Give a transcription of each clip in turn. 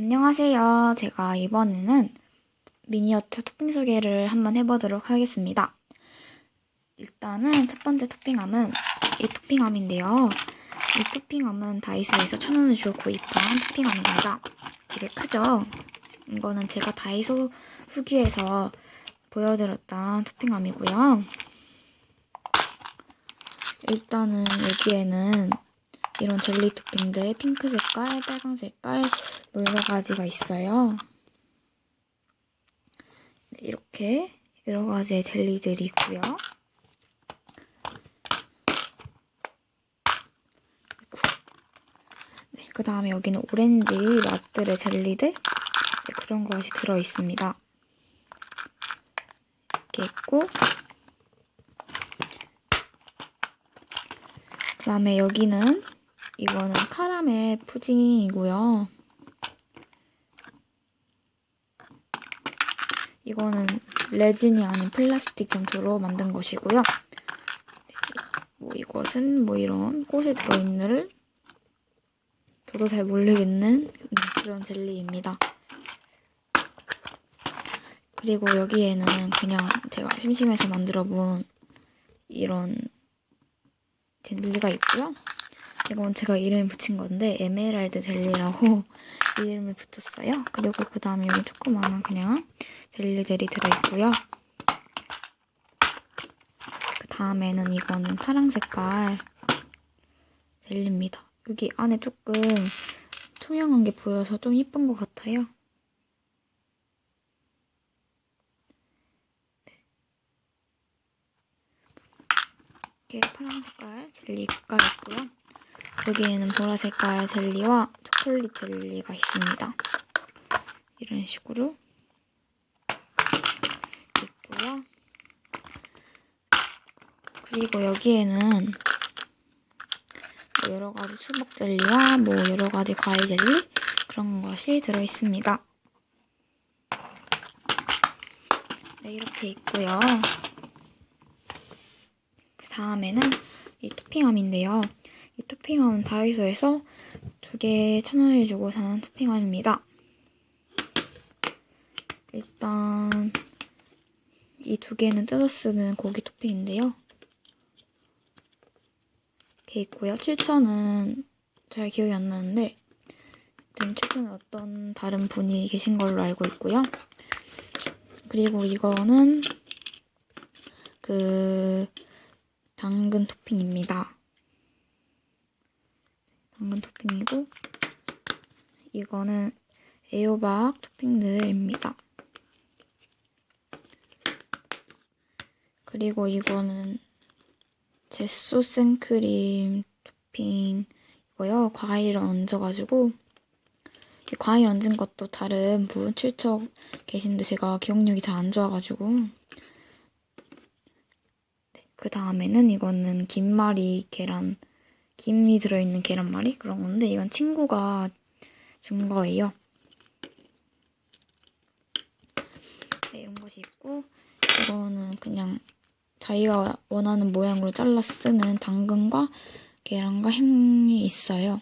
안녕하세요. 제가 이번에는 미니어처 토핑 소개를 한번 해보도록 하겠습니다. 일단은 첫 번째 토핑함은 이 토핑함인데요. 이 토핑함은 다이소에서 천 원을 주고 구입한 토핑함입니다. 되게 크죠? 이거는 제가 다이소 후기에서 보여드렸던 토핑함이고요. 일단은 여기에는 이런 젤리 토핑들 핑크 색깔, 빨강 색깔 뭐 여러 가지가 있어요. 네, 이렇게 여러 가지의 젤리들이 있고요. 네, 그 다음에 여기는 오렌지 맛들의 젤리들 네, 그런 것이 들어 있습니다. 이렇게 있고 그 다음에 여기는 이거는 카라멜 푸딩이고요. 이거는 레진이 아닌 플라스틱 점토로 만든 것이고요. 뭐 이것은 뭐 이런 꽃이 들어있는 저도 잘 모르겠는 그런 젤리입니다. 그리고 여기에는 그냥 제가 심심해서 만들어 본 이런 젤리가 있고요. 이건 제가 이름을 붙인 건데 에메랄드 젤리라고 이름을 붙였어요. 그리고 그 다음에 여기 조그마한 그냥 젤리들이 들어있고요. 그 다음에는 이거는 파랑 색깔 젤리입니다. 여기 안에 조금 투명한 게 보여서 좀 이쁜 것 같아요. 이렇게 파란 색깔 젤리가 있고요. 여기에는 보라 색깔 젤리와 초콜릿 젤리가 있습니다. 이런 식으로 있고요. 그리고 여기에는 뭐 여러 가지 수박 젤리와 뭐 여러 가지 과일 젤리 그런 것이 들어 있습니다. 네, 이렇게 있고요. 그 다음에는 이 토핑함인데요. 이 토핑함은 다이소에서 두개천 원을 주고 사는 토핑함입니다. 일단 이 두 개는 뜯어 쓰는 고기 토핑인데요. 이렇게 있고요. 7천은 잘 기억이 안 나는데 일단 7천은 어떤 다른 분이 계신 걸로 알고 있고요. 그리고 이거는 그 당근 토핑입니다. 토핑이고 이거는 애호박 토핑들입니다. 그리고 이거는 제소 생크림 토핑이고요. 과일을 얹어가지고 이 과일 얹은 것도 다른 분 출처 계신데 제가 기억력이 잘 안 좋아가지고 네, 그 다음에는 이거는 김말이 계란 김이 들어있는 계란말이 그런 건데 이건 친구가 준 거예요. 네, 이런 것이 있고 이거는 그냥 자기가 원하는 모양으로 잘라 쓰는 당근과 계란과 햄이 있어요.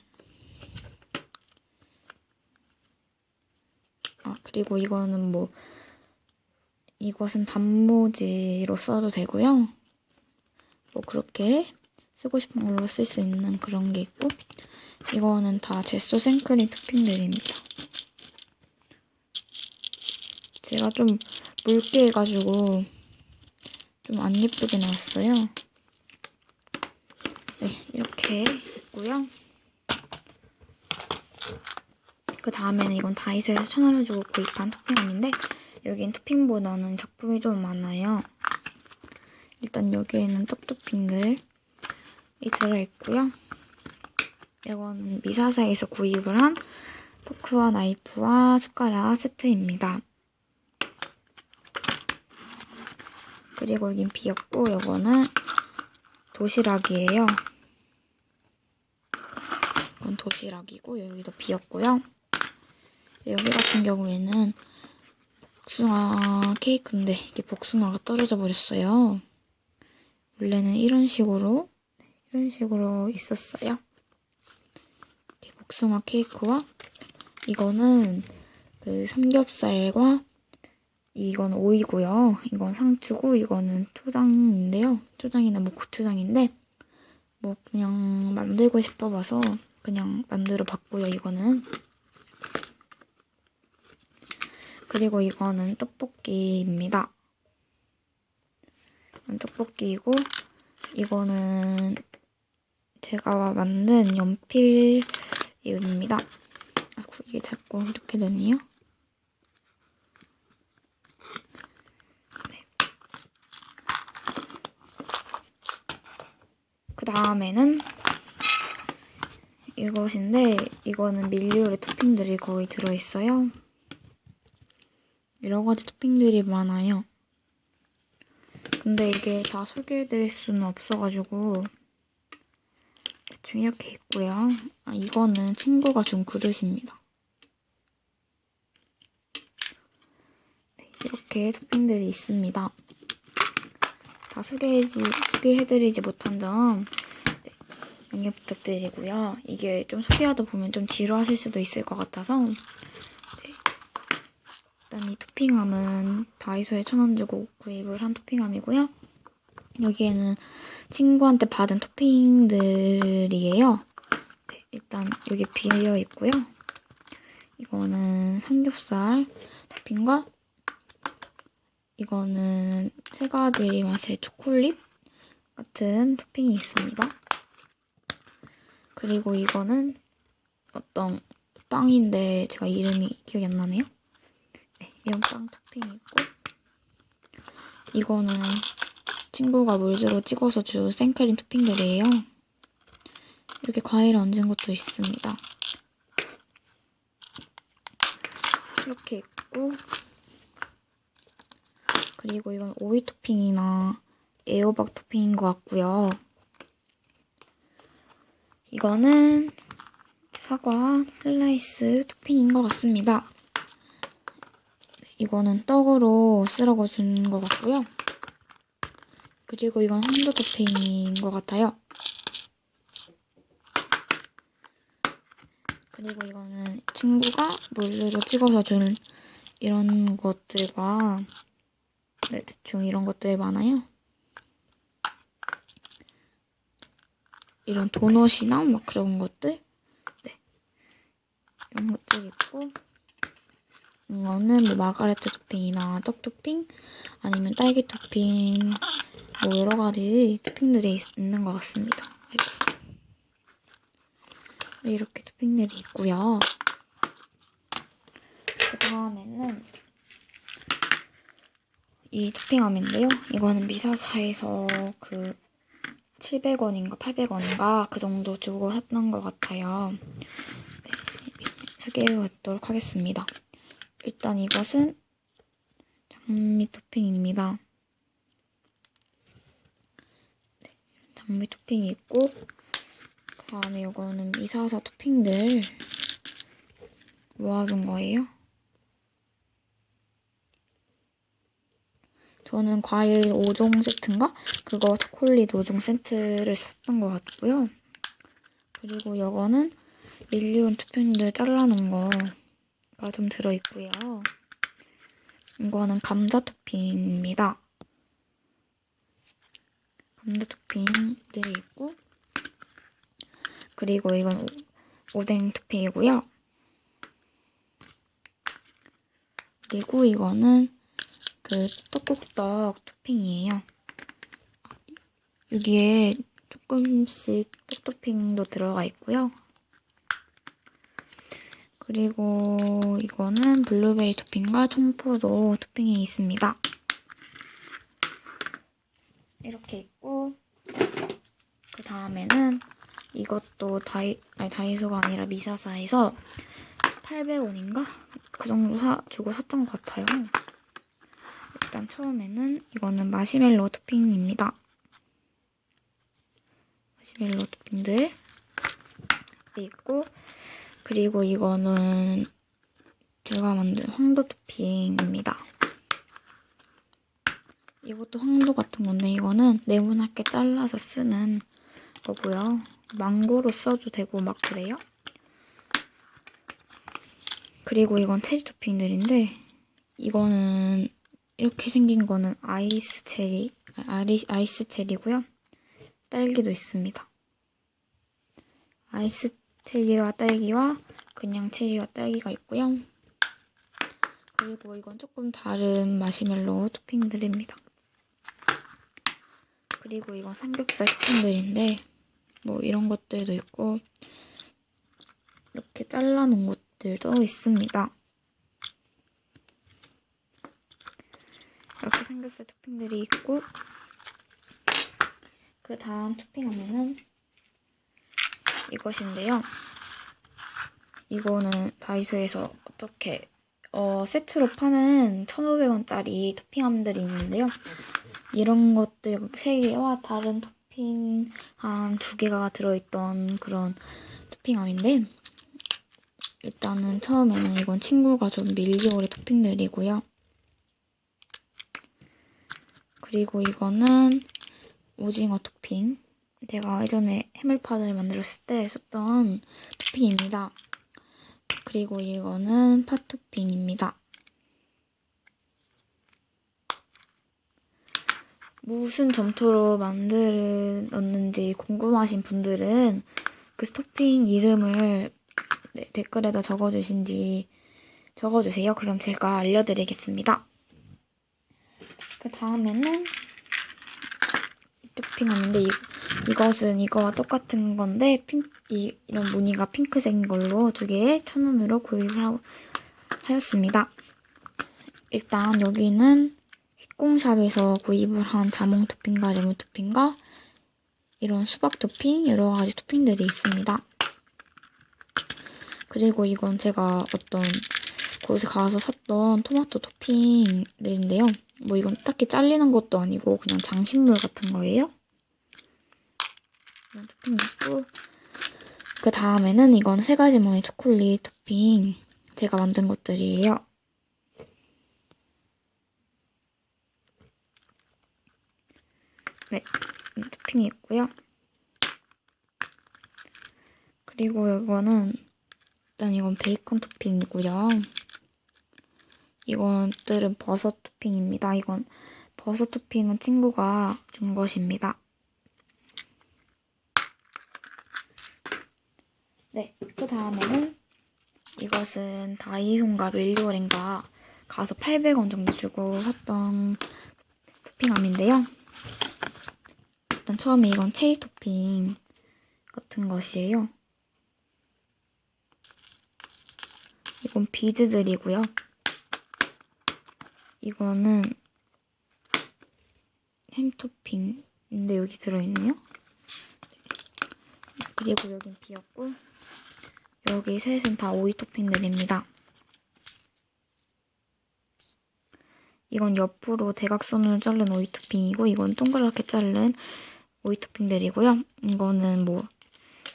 아 그리고 이거는 뭐 이것은 단무지로 써도 되고요. 뭐 그렇게 쓰고 싶은 걸로 쓸 수 있는 그런 게 있고 이거는 다 제소 생크림 토핑들입니다. 제가 좀 묽게 해가지고 좀 안 예쁘게 나왔어요. 네, 이렇게 있고요. 그 다음에는 이건 다이소에서 천 원을 주고 구입한 토핑함인데 여긴 토핑보다는 작품이 좀 많아요. 일단 여기에는 떡 토핑들 이 들어있고요. 이거는 미사사에서 구입을 한 포크와 나이프와 숟가락 세트입니다. 그리고 여긴 비었고 이거는 도시락이에요. 이건 도시락이고 여기도 비었고요. 여기 같은 경우에는 복숭아 케이크인데 이게 복숭아가 떨어져 버렸어요. 원래는 이런 식으로 이런 식으로 있었어요. 복숭아 케이크와 이거는 그 삼겹살과 이건 오이고요. 이건 상추고 이거는 초장인데요. 초장이나 뭐 고추장인데 뭐 그냥 만들고 싶어봐서 그냥 만들어 봤고요. 이거는 그리고 이거는 떡볶이입니다. 이건 떡볶이이고 이거는 제가 만든 연필입니다. 아이고 이게 자꾸 이렇게 되네요. 그 다음에는 이것인데 이거는 밀리오리 토핑들이 거의 들어있어요. 여러 가지 토핑들이 많아요. 근데 이게 다 소개해드릴 수는 없어가지고 대충 이렇게 있고요. 아, 이거는 친구가 준 그릇입니다. 네, 이렇게 토핑들이 있습니다. 다 소개해지, 소개해드리지 못한 점 네, 양해 부탁드리고요. 이게 좀 소개하다 보면 좀 지루하실 수도 있을 것 같아서 네, 일단 이 토핑함은 다이소에 천 원 주고 구입을 한 토핑함이고요. 여기에는 친구한테 받은 토핑들이에요. 네, 일단 여기 비어 있고요. 이거는 삼겹살 토핑과 이거는 세 가지 맛의 초콜릿 같은 토핑이 있습니다. 그리고 이거는 어떤 빵인데 제가 이름이 기억이 안 나네요. 네, 이런 빵 토핑이 있고 이거는 친구가 물즈로 찍어서 준 생크림 토핑들이에요. 이렇게 과일 얹은 것도 있습니다. 이렇게 있고 그리고 이건 오이 토핑이나 애호박 토핑인 것 같고요. 이거는 사과 슬라이스 토핑인 것 같습니다. 이거는 떡으로 쓸어고 준 것 같고요. 그리고 이건 황도 토핑인 것 같아요. 그리고 이거는 친구가 몰래로 찍어서 준 이런 것들과 네, 대충 이런 것들이 많아요. 이런 도넛이나 막 그런 것들. 네. 이런 것들 있고. 이거는 뭐 마가레트 토핑이나 떡 토핑, 아니면 딸기 토핑, 뭐 여러 가지 토핑들이 있- 있는 것 같습니다. 이렇게 토핑들이 있고요. 그 다음에는 이 토핑함인데요. 이거는 미사사에서 그 700원인가 800원인가 그 정도 주고 샀던 것 같아요. 네, 소개해보도록 하겠습니다. 일단 이것은 장미 토핑입니다. 장미 토핑이 있고 그 다음에 이거는 미사사 토핑들 모아둔 거예요. 저는 과일 5종 세트인가? 그거 초콜릿 5종 세트를 샀던 것 같고요. 그리고 이거는 밀리온 토핑들 잘라놓은 거가 좀 들어있고요. 이거는 감자 토핑입니다. 감자 토핑들이 있고 그리고 이건 오- 오뎅 토핑이고요. 그리고 이거는 그 떡국떡 토핑이에요. 여기에 조금씩 떡 토핑도 들어가 있고요. 그리고 이거는 블루베리 토핑과 청포도 토핑이 있습니다. 이렇게 있고 그 다음에는 이것도 다이 아니 다이소가 아니라 미사사에서 800원인가 그 정도 사 주고 샀던 것 같아요. 일단 처음에는 이거는 마시멜로 토핑입니다. 마시멜로 토핑들 있고 그리고 이거는 제가 만든 황도 토핑입니다. 이것도 황도 같은 건데 이거는 네모나게 잘라서 쓰는 거고요. 망고로 써도 되고 막 그래요. 그리고 이건 체리 토핑들인데 이거는 이렇게 생긴 거는 아이스 체리 아리, 아이스 체리고요. 딸기도 있습니다. 아이스 체리와 딸기와 그냥 체리와 딸기가 있고요. 그리고 이건 조금 다른 마시멜로 토핑들입니다. 그리고 이건 삼겹살 토핑들인데 뭐 이런 것들도 있고 이렇게 잘라놓은 것들도 있습니다. 이렇게 삼겹살 토핑들이 있고 그 다음 토핑하면은 이것인데요. 이거는 다이소에서 어떻게 어, 세트로 파는 1,500원짜리 토핑함들이 있는데요. 이런 것들 3개와 다른 토 핑한 2개가 들어있던 그런 토핑함인데 일단은 처음에는 이건 친구가 좀 밀리오리 토핑들이고요. 그리고 이거는 오징어 토핑. 제가 예전에 해물파전을 만들었을 때 썼던 토핑입니다. 그리고 이거는 파 토핑입니다. 무슨 점토로 만들었는지 궁금하신 분들은 그 토핑 이름을 네, 댓글에다 적어주신지 적어주세요. 그럼 제가 알려드리겠습니다. 그 다음에는 토핑하는데 이, 이것은 이거와 똑같은 건데 핑, 이, 이런 무늬가 핑크색인 걸로 두 개에 천 원으로 구입을 하, 하였습니다. 일단 여기는 힙공샵에서 구입을 한 자몽 토핑과 레몬 토핑과 이런 수박 토핑 여러 가지 토핑들이 있습니다. 그리고 이건 제가 어떤 곳에 가서 샀던 토마토 토핑들인데요. 뭐 이건 딱히 잘리는 것도 아니고 그냥 장식물 같은 거예요. 이런 토핑 있고 그 다음에는 이건 세 가지 모의 초콜릿 토핑 제가 만든 것들이에요. 네, 토핑이 있고요. 그리고 이거는 일단 이건 베이컨 토핑이고요. 이것들은 버섯 토핑입니다. 이건 버섯 토핑은 친구가 준 것입니다. 네, 그 다음에는 이것은 다이소인가 멜리오렌가 가서 800원 정도 주고 샀던 토핑함인데요. 처음에 이건 체리 토핑 같은 것이에요. 이건 비즈들이고요. 이거는 햄 토핑인데 여기 들어있네요. 그리고 여긴 비었고 여기 셋은 다 오이 토핑들입니다. 이건 옆으로 대각선으로 자른 오이 토핑이고 이건 동그랗게 자른 오이 토핑들이고요. 이거는 뭐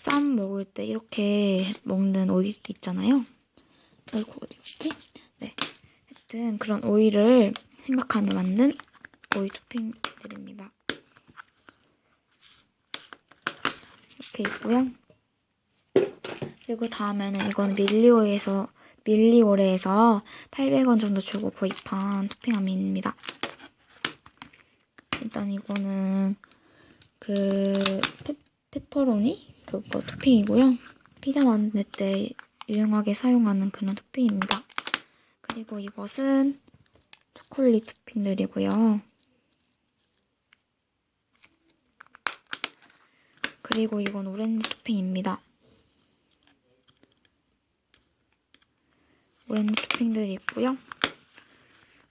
쌈 먹을 때 이렇게 먹는 오이 있잖아요. 아이고 어디 갔지? 네. 하여튼 그런 오이를 생각하며 만든 오이 토핑들입니다. 이렇게 있고요. 그리고 다음에는 이건 밀리오에서 밀리오레에서 800원 정도 주고 구입한 토핑함입니다. 일단 이거는 그 페, 페퍼로니 그거 토핑이고요. 피자 만들 때 유용하게 사용하는 그런 토핑입니다. 그리고 이것은 초콜릿 토핑들이고요. 그리고 이건 오렌지 토핑입니다. 오렌지 토핑들이 있고요.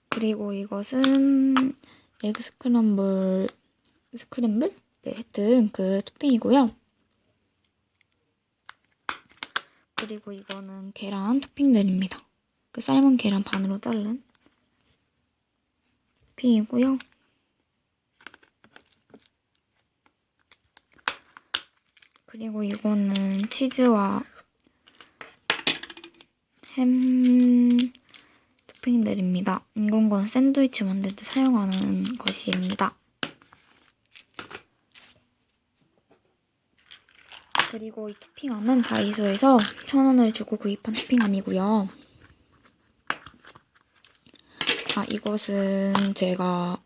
그리고 이것은 에그 스크램블 스크램블? 네, 하여튼 그 토핑이고요. 그리고 이거는 계란 토핑들입니다. 그 삶은 계란 반으로 자른 토핑이고요. 그리고 이거는 치즈와 햄 토핑들입니다. 이런 건 샌드위치 만들 때 사용하는 것입니다. 그리고 이 토핑함은 다이소에서 1,000원을 주고 구입한 토핑함이고요. 아, 이것은 제가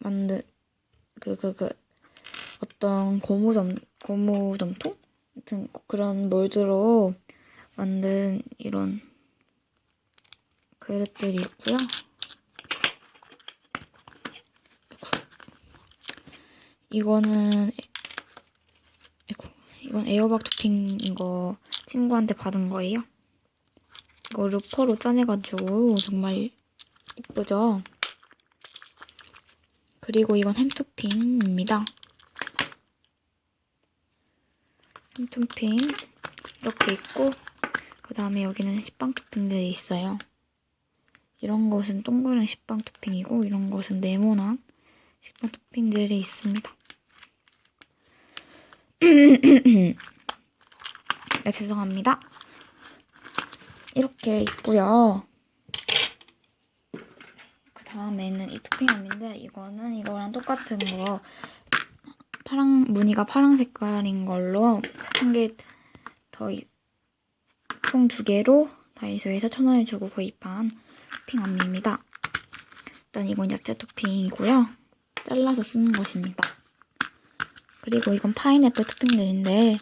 만든, 그, 그, 그, 어떤 고무점, 고무점통? 같은 그런 몰드로 만든 이런 그릇들이 있고요. 이거는 아 이건 에어박 토핑인 거 친구한테 받은 거예요. 이거 루퍼로 짜내가지고 정말 이쁘죠? 그리고 이건 햄 토핑입니다. 햄 토핑 이렇게 있고 그 다음에 여기는 식빵 토핑들이 있어요. 이런 것은 동그란 식빵 토핑이고 이런 것은 네모난 식빵 토핑들이 있습니다. 네, 죄송합니다. 이렇게 있고요. 그 다음에는 이 토핑함인데 이거는 이거랑 똑같은 거 파랑 무늬가 파랑 색깔인 걸로 한 개 더 총 두 개로 다이소에서 천 원을 주고 구입한 토핑함입니다. 일단 이건 야채 토핑이고요. 잘라서 쓰는 것입니다. 그리고 이건 파인애플 토핑들인데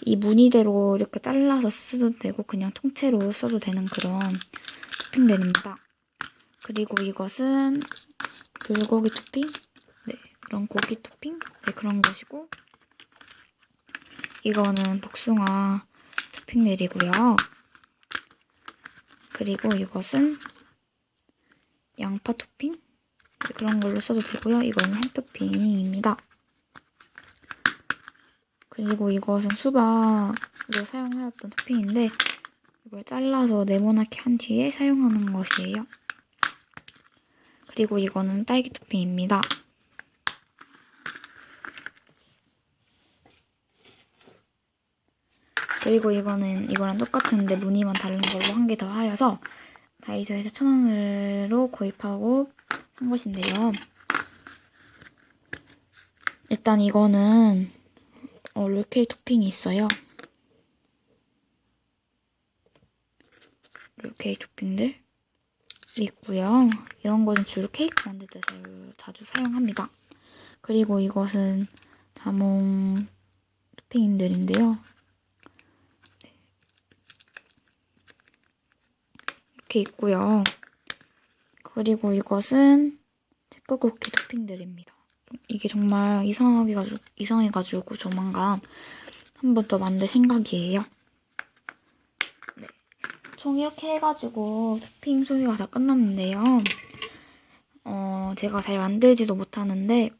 이 무늬대로 이렇게 잘라서 써도 되고 그냥 통째로 써도 되는 그런 토핑들입니다. 그리고 이것은 불고기 토핑? 네, 그런 고기 토핑? 네, 그런 것이고 이거는 복숭아 토핑들이고요. 그리고 이것은 양파 토핑? 네, 그런 걸로 써도 되고요. 이거는 햄 토핑입니다. 그리고 이것은 수박으로 사용하였던 토핑인데 이걸 잘라서 네모나게 한 뒤에 사용하는 것이에요. 그리고 이거는 딸기 토핑입니다. 그리고 이거는 이거랑 똑같은데 무늬만 다른 걸로 한 개 더 하여서 다이소에서 천 원으로 구입하고 산 것인데요. 일단 이거는 어, 롤케이크 토핑이 있어요. 롤케이크 토핑들 있고요. 이런 거는 주로 케이크 만들 때 잘- 자주 사용합니다. 그리고 이것은 자몽 토핑들인데요. 이렇게 있고요. 그리고 이것은 체크 쿠키 토핑들입니다. 이게 정말 이상하게 가지고 이상해가지고 조만간 한 번 더 만들 생각이에요. 네. 총 이렇게 해가지고 토핑 소개가 다 끝났는데요. 어, 제가 잘 만들지도 못하는데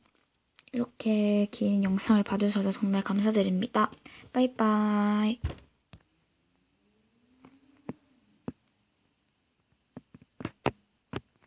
이렇게 긴 영상을 봐주셔서 정말 감사드립니다. 빠이빠이.